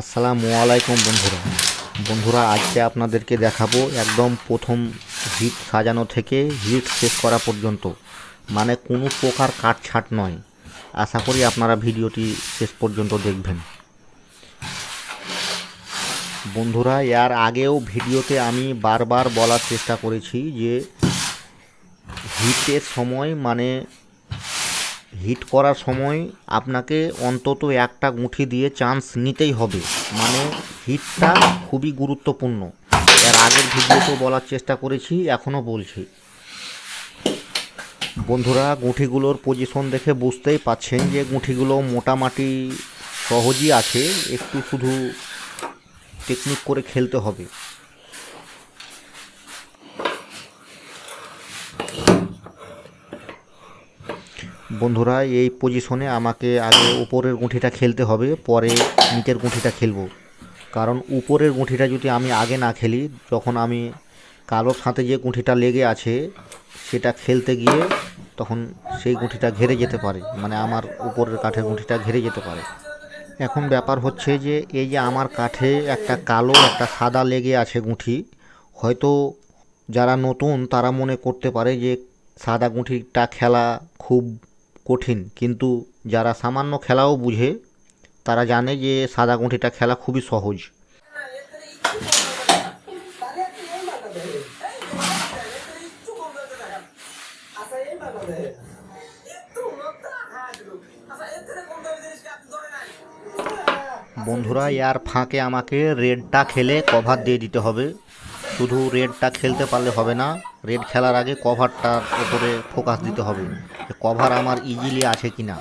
আসসালামু আলাইকুম বন্ধুরা। বন্ধুরা, আজকে আপনাদেরকে দেখাবো একদম প্রথম হিট সাজানো থেকে হিট শেষ করা পর্যন্ত। মানে কোনো প্রকার কাটছাট নয়। আশা করি আপনারা ভিডিওটি শেষ পর্যন্ত দেখবেন। বন্ধুরা, এর আগেও ভিডিওতে আমি বারবার বলার চেষ্টা করেছি যে হিটের সময় মানে হিট করার সময় আপনাকে অন্তত একটা গুঁঠি দিয়ে চান্স নিতেই হবে। মানে হিটটা খুবই গুরুত্বপূর্ণ। এর আগের ভিডিওতে বলার চেষ্টা করেছি, এখনও বলছি। বন্ধুরা, গুঁঠিগুলোর পজিশন দেখে বুঝতেই পাচ্ছেন যে গুঁঠিগুলো মোটামুটি সহজই আছে। একটু শুধু টেকনিক করে খেলতে হবে। বন্ধুরা এই পজিশনে আমাকে আগে উপরের গুঁঠিটা খেলতে হবে, পরে নিচের গুঁঠিটা খেলব। কারণ উপরের গুঁঠিটা যদি আমি আগে না খেলি, যখন আমি কালোর সাথে যে গুঁঠিটা লেগে আছে, সেটা খেলতে গিয়ে তখন সেই গুঁঠিটা ঘেরে যেতে পারে। মানে আমার উপরের কাঠের গুঁঠিটা ঘেরে যেতে পারে। এখন ব্যাপার হচ্ছে যে, এই যে আমার কাঠে একটা কালো, একটা সাদা লেগে আছে গুঁঠি, হয়তো যারা নতুন তারা মনে করতে পারে যে, সাদা গুঁঠিটা খেলা খুব কঠিন। কিন্তু যারা সামান্য খেলাও বুঝে, তারা জানে যে সাদা গুঁঠিটা খেলা খুবই সহজ। বন্ধুরা ইয়ার ফাঁকে আমাকে রেডটা খেলে কভার দিয়ে দিতে হবে। শুধু রেডটা খেলতে পারলে হবে না রেড খেলার আগে কভারটার উপরে ফোকাস দিতে হবে। কভার আমার ইজিলি আছে কি না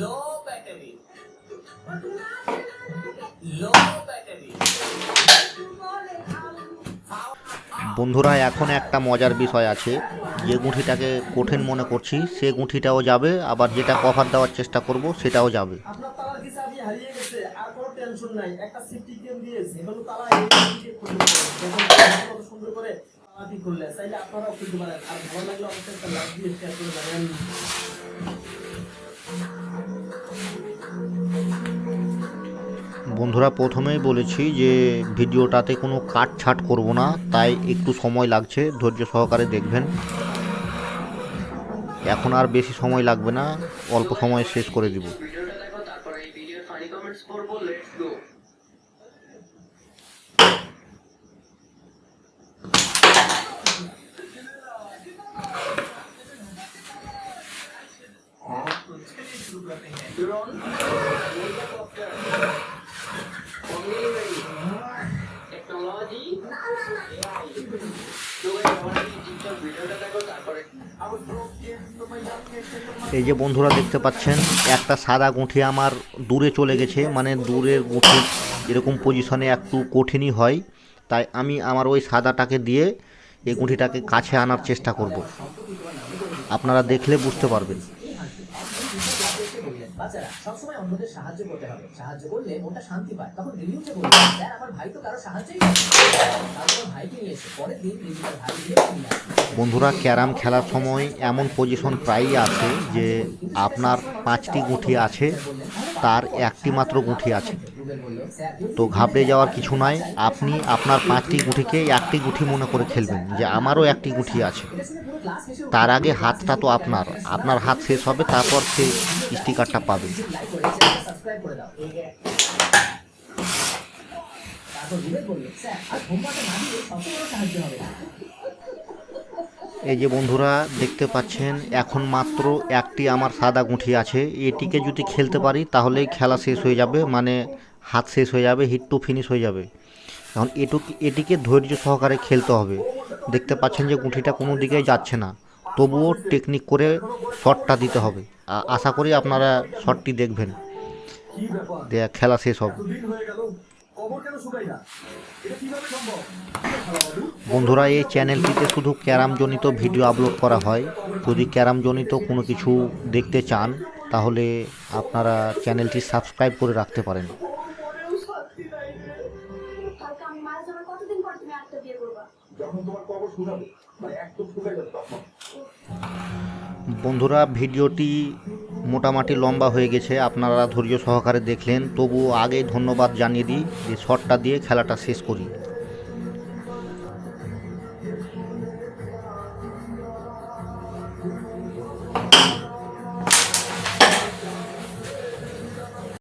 Low বন্ধুরা, এখন একটা মজার বিষয় আছে। যে গুঁঠিটাকে কঠিন মনে করছি, সে গুঁঠিটাও যাবে, আবার যেটা কভার দেওয়ার চেষ্টা করব, সেটাও যাবে। আপনার পারেন। আর ভালো লাগলে অবশ্যই একটা দিয়ে শেয়ার করে বন্ধুরা, প্রথমেই বলেছি যে ভিডিওটাতে কোনো কাট ছাট করব না, তাই একটু সময় লাগছে, ধৈর্য সহকারে দেখবেন। এখন আর বেশি সময় লাগবে না, অল্প সময়ে শেষ করে দিব ভিডিওটা দেখো তারপরে এই ভিডিওর ফানি কমেন্টস করব লেটস গো টেকনোলজি ভিডিওটা দেখো তারপরে এই যে বন্ধুরা দেখতে পাচ্ছেন, একটা সাদা গুঁঠি আমার দূরে চলে গেছে মানে দূরের গুঁঠি এরকম পজিশনে একটু কঠিনই হয়। তাই আমি আমার ওই সাদাটাকে দিয়ে এই গুঁঠিটাকে কাছে আনার চেষ্টা করব। আপনারা দেখলে বুঝতে পারবেন। বাচ্চারা সবসময় অন্যদের সাহায্য করতে হবে। সাহায্য করলে মনটা শান্তি পায়। তখন রিলিউকে বলবে, স্যার, আমার ভাই তো কারও সাহায্যই তারপর ভাইকে নিয়ে এসে পরের দিন রিলিউকের ভাই দিয়ে ফিরে। বন্ধুরা, ক্যারাম খেলার সময় এমন পজিশন প্রায়ই আছে যে আপনার পাঁচটি গুঁঠি আছে, তার একটি মাত্র গুঁঠি আছে। তো ঘাবড়ে যাওয়ার কিছু নাই। আপনি আপনার পাঁচটি গুঁঠিকে একটি গুঁঠি মনে করে খেলবেন যে আমারও একটি গুঁঠি আছে। তার আগে হাতটা তো আপনার। আপনার হাত শেষ হবে, তারপর সে স্টিকারটা পাবে। এই যে বন্ধুরা, দেখতে পাচ্ছেন, এখন মাত্র একটি আমার সাদা গুঁঠি আছে। এটিকে যদি খেলতে পারি, তাহলেই খেলা শেষ হয়ে যাবে মানে হাত শেষ হয়ে যাবে হিট টু ফিনিশ হয়ে যাবে। এখন এটুকি এটিকে ধৈর্য সহকারে খেলতে হবে। দেখতে পাচ্ছেন যে গুঁঠিটা কোনো দিকেই যাচ্ছে না। তবুও টেকনিক করে শটটা দিতে হবে। আশা করি আপনারা শটটি দেখবেন। খেলা শেষ হবে। বন্ধুরা, এই চ্যানেলটিতে শুধু ক্যারামজনিত ভিডিও আপলোড করা হয়। যদি ক্যারামজনিত কোনো কিছু দেখতে চান, তাহলে আপনারা চ্যানেলটি সাবস্ক্রাইব করে রাখতে পারেন। বন্ধুরা, ভিডিওটি মোটামুটি লম্বা হয়ে গেছে, আপনারা ধৈর্য সহকারে দেখলেন তবু আগে ধন্যবাদ জানিয়ে দিই, যে শটটা দিয়ে খেলাটা শেষ করি।